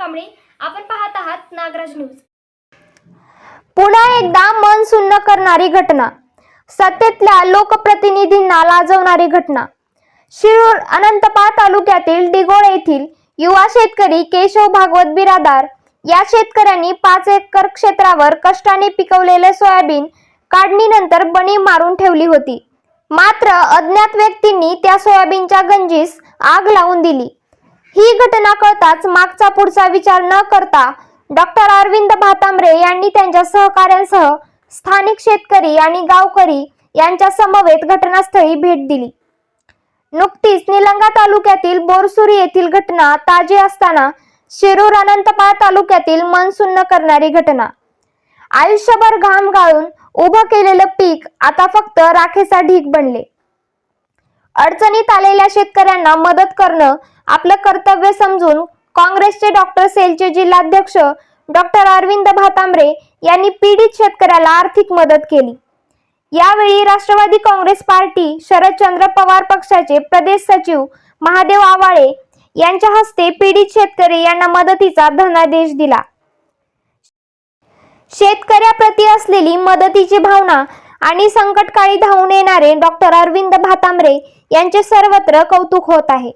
कांबळे आपण पाहत आहात नागराज न्यूज. पुन्हा एकदा मन सुन्न करणारी घटना. सत्तेतल्या लोकप्रतिनिधींना लाजवणारी घटना. शिरूर अनंतपाळ तालुक्यातील डिगोळ येथील युवा शेतकरी केशव भागवत बिरादार या शेतकऱ्यांनी पाच एकर क्षेत्रावर कष्टाने पिकवलेले सोयाबीन काढणीनंतर बणी मारून ठेवली होती. मात्र अज्ञात व्यक्तींनी त्या सोयाबीनच्या गंजीस आग लावून दिली. ही घटना कळताच मागचा पुढचा विचार न करता डॉक्टर अरविंद भातांबरे यांनी त्यांच्या सहकाऱ्यांसह स्थानिक शेतकरी आणि गावकरी यांच्या समवेत घटनास्थळी भेट दिली. नुकतीच निलंगा तालुक्यातील बोरसुरी येथील घटना ताजी असताना शिरूर अनंतपाळ तालुक्यातील मन सुन्न करणारी घटना. आयुष्यभर घाम गाळून उभं केलेलं पीक आता फक्त राखेचा ढीक बनले. अडचणीत आलेल्या शेतकऱ्यांना मदत करणं आपलं कर्तव्य समजून काँग्रेसचे डॉक्टर सेलचे जिल्हाध्यक्ष डॉक्टर अरविंद भातांबरे यांनी पीडित शेतकऱ्याला आर्थिक मदत केली. यावेळी राष्ट्रवादी काँग्रेस पार्टी शरदचंद्र पवार पक्षाचे प्रदेश सचिव महादेव आवाळे यांच्या हस्ते पीडित शेतकरी यांना मदतीचा धनादेश दिला. शेतकऱ्याप्रती असलेली मदतीची भावना आणि संकटकाळी धावून येणारे डॉक्टर अरविंद भातांबरे यांचे सर्वत्र कौतुक होत आहे.